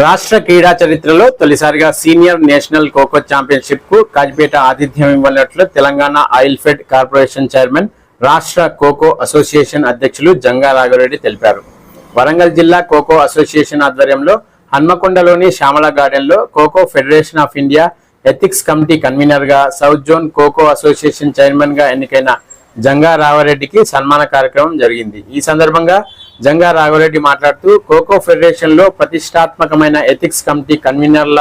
రాష్ట్ర క్రీడా చరిత్రలో తొలిసారిగా సీనియర్ నేషనల్ ఖోఖో ఛాంపియన్షిప్కు కాజిపేట ఆతిథ్యం ఇవ్వనట్లు Telangana oil fed corporation chairman రాష్ట్ర ఖోఖో అసోసియేషన్ అధ్యక్షులు జంగా రాఘవరెడ్డి తెలిపారు. వరంగల్ జిల్లా ఖోఖో అసోసియేషన్ ఆధ్వర్యంలో హన్మకొండలోని శ్యామల గార్డెన్లో kho kho federation of India ethics committee కన్వీనర్గా సౌత్ జోన్ ఖోఖో అసోసియేషన్ చైర్మన్గా ఎన్నికైన జంగా రావరెడ్డికి సన్మాన కార్యక్రమం జరిగింది. ఈ సందర్భంగా జంగా రాఘవరెడ్డి మాట్లాడుతూ ఖోఖో ఫెడరేషన్లో ప్రతిష్టాత్మకమైన ఎథిక్స్ కమిటీ కన్వీనర్ల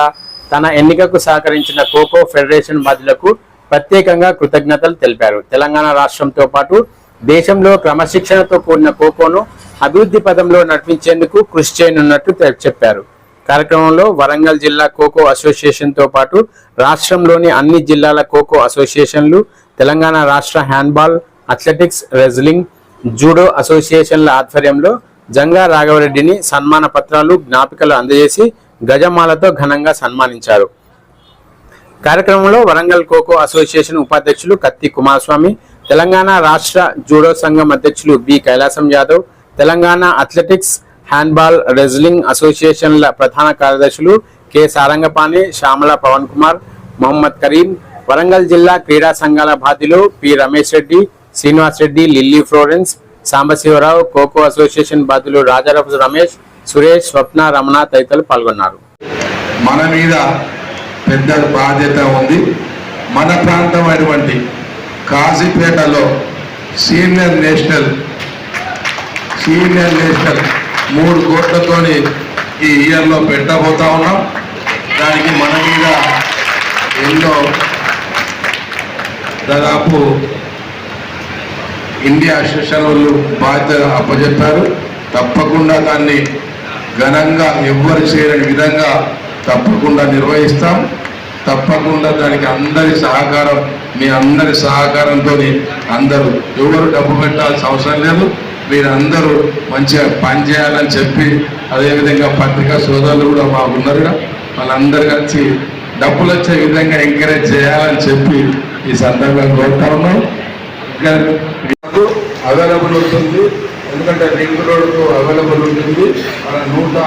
తన ఎన్నికకు సహకరించిన ఖోఖో ఫెడరేషన్ బాధ్యులకు ప్రత్యేకంగా కృతజ్ఞతలు తెలిపారు. తెలంగాణ రాష్ట్రంతో పాటు దేశంలో క్రమశిక్షణతో కూడిన ఖోఖోను అభివృద్ధి పదంలో నడిపించేందుకు కృషి చేయనున్నట్టు చెప్పారు. కార్యక్రమంలో వరంగల్ జిల్లా ఖోఖో అసోసియేషన్తో పాటు రాష్ట్రంలోని అన్ని జిల్లాల ఖోఖో అసోసియేషన్లు తెలంగాణ రాష్ట్ర హ్యాండ్బాల్ అథ్లెటిక్స్ రెజ్లింగ్ జూడో అసోసియేషన్ల ఆధ్వర్యంలో జంగా రాఘవరెడ్డిని సన్మాన పత్రాలు జ్ఞాపికలు అందజేసి గజమాలతో ఘనంగా సన్మానించారు. కార్యక్రమంలో వరంగల్ ఖోఖో అసోసియేషన్ ఉపాధ్యక్షులు కత్తి కుమారస్వామి తెలంగాణ రాష్ట్ర జూడో సంఘం అధ్యక్షులు B Kailasam Yadav Telangana athletics handball wrestling అసోసియేషన్ల ప్రధాన కార్యదర్శులు కె సారంగపాణి శ్యామల పవన్ కుమార్ మొహమ్మద్ కరీం వరంగల్ జిల్లా క్రీడా సంఘాల బాధ్యులు P Ramesh Reddy Srinivas Reddy Lilly Florence Sambasivarao kho kho association బాధ్యులు రాజారపు రమేష్ సురేష్ స్వప్న రమణ తదితరులు పాల్గొన్నారు. మన మీద పెద్ద బాధ్యత ఉంది. మన ప్రాంతం అయినటువంటి కాజీపేటలో సీనియర్ నేషనల్ సీనియర్ నేషనల్ మూడు కోట్లతోని ఈ ఇయర్లో పెట్టబోతా ఉన్నాం. దానికి మన మీద ఎన్నో దాదాపు ఇండియా అసోసియేషన్ వాళ్ళు బాధ్యత అప్పచెప్పారు. తప్పకుండా దాన్ని ఘనంగా ఎవ్వరు చేయని విధంగా తప్పకుండా నిర్వహిస్తాం. తప్పకుండా దానికి అందరి సహకారం మీ అందరి సహకారంతో అందరూ ఎవరు డబ్బు పెట్టాల్సిన అవసరం లేదు. మీరందరూ మంచిగా పనిచేయాలని చెప్పి అదేవిధంగా పత్రికా సోదరులు కూడా మాకు ఉన్నారుగా వాళ్ళందరూ కలిసి డబ్బులు వచ్చే విధంగా ఎంకరేజ్ చేయాలని చెప్పి ఈ సందర్భంగా కోరుతా ఉన్నాం. మనకు అవైలబుల్ ఉంటుంది. ఎందుకంటే రింగ్ రోడ్కు అవైలబుల్ ఉంటుంది. మన నూట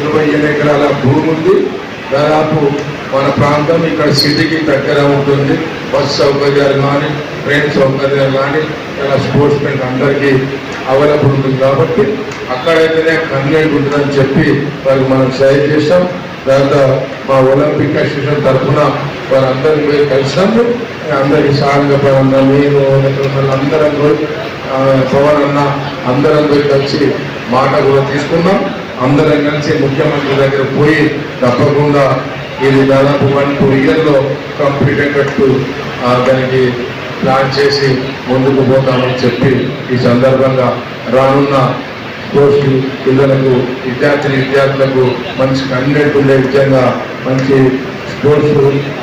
ఇరవై ఏడు ఎకరాల భూమి ఉంది. దాదాపు మన ప్రాంతం ఇక్కడ సిటీకి దగ్గర ఉంటుంది. బస్ సౌకర్యాలు కానీ ట్రైన్ సౌకర్యాలు కానీ ఇలా స్పోర్ట్స్ మెన్ అందరికీ అవైలబుల్ ఉంటుంది. కాబట్టి అక్కడైతేనే కన్వీనెంట్ ఉంటుందని చెప్పి వాళ్ళకి మనం సహాయం చేస్తాం. తర్వాత మా ఒలింపిక్ అసోసియేషన్ తరఫున వారందరినీ పోయి కలిసాము అందరికీ సారంగా పవన్ నేను అందరం పోయి పవన్ అన్న అందరం పోయి కలిసి మాట కూడా తీసుకున్నాం. అందరం కలిసి ముఖ్యమంత్రి దగ్గర పోయి తప్పకుండా ఇది దాదాపు వన్ టూ ఇయర్లో కంప్లీట్ అయ్యేటట్టు దానికి ప్లాన్ చేసి ముందుకు పోతామని చెప్పి ఈ సందర్భంగా రానున్న స్పోర్ట్స్ పిల్లలకు విద్యార్థిని విద్యార్థులకు మంచి కంటెంట్ ఉండే విధంగా మంచి స్పోర్ట్స్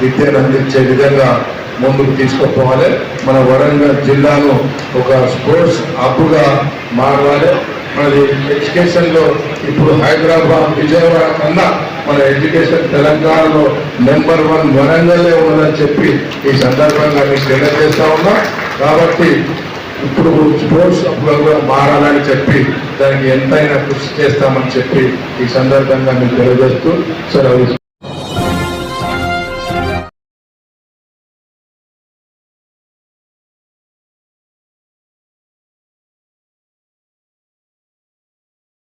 విద్యను అందించే విధంగా ముందుకు తీసుకుపోవాలి. మన వరంగల్ జిల్లాను ఒక స్పోర్ట్స్ హబ్గా మారాలి మనది ఎడ్యుకేషన్లో ఇప్పుడు హైదరాబాద్ విజయవాడ కన్నా మన ఎడ్యుకేషన్ తెలంగాణలో నెంబర్ వన్ వరంగల్లే ఉన్నదని చెప్పి ఈ సందర్భంగా మీకు తెలియజేస్తా ఉన్నా. కాబట్టి ఇప్పుడు స్పోర్ట్స్ హబ్గా కూడా మారాలని చెప్పి దానికి ఎంతైనా కృషి చేస్తామని చెప్పి ఈ సందర్భంగా మీకు తెలియజేస్తూ సెలవు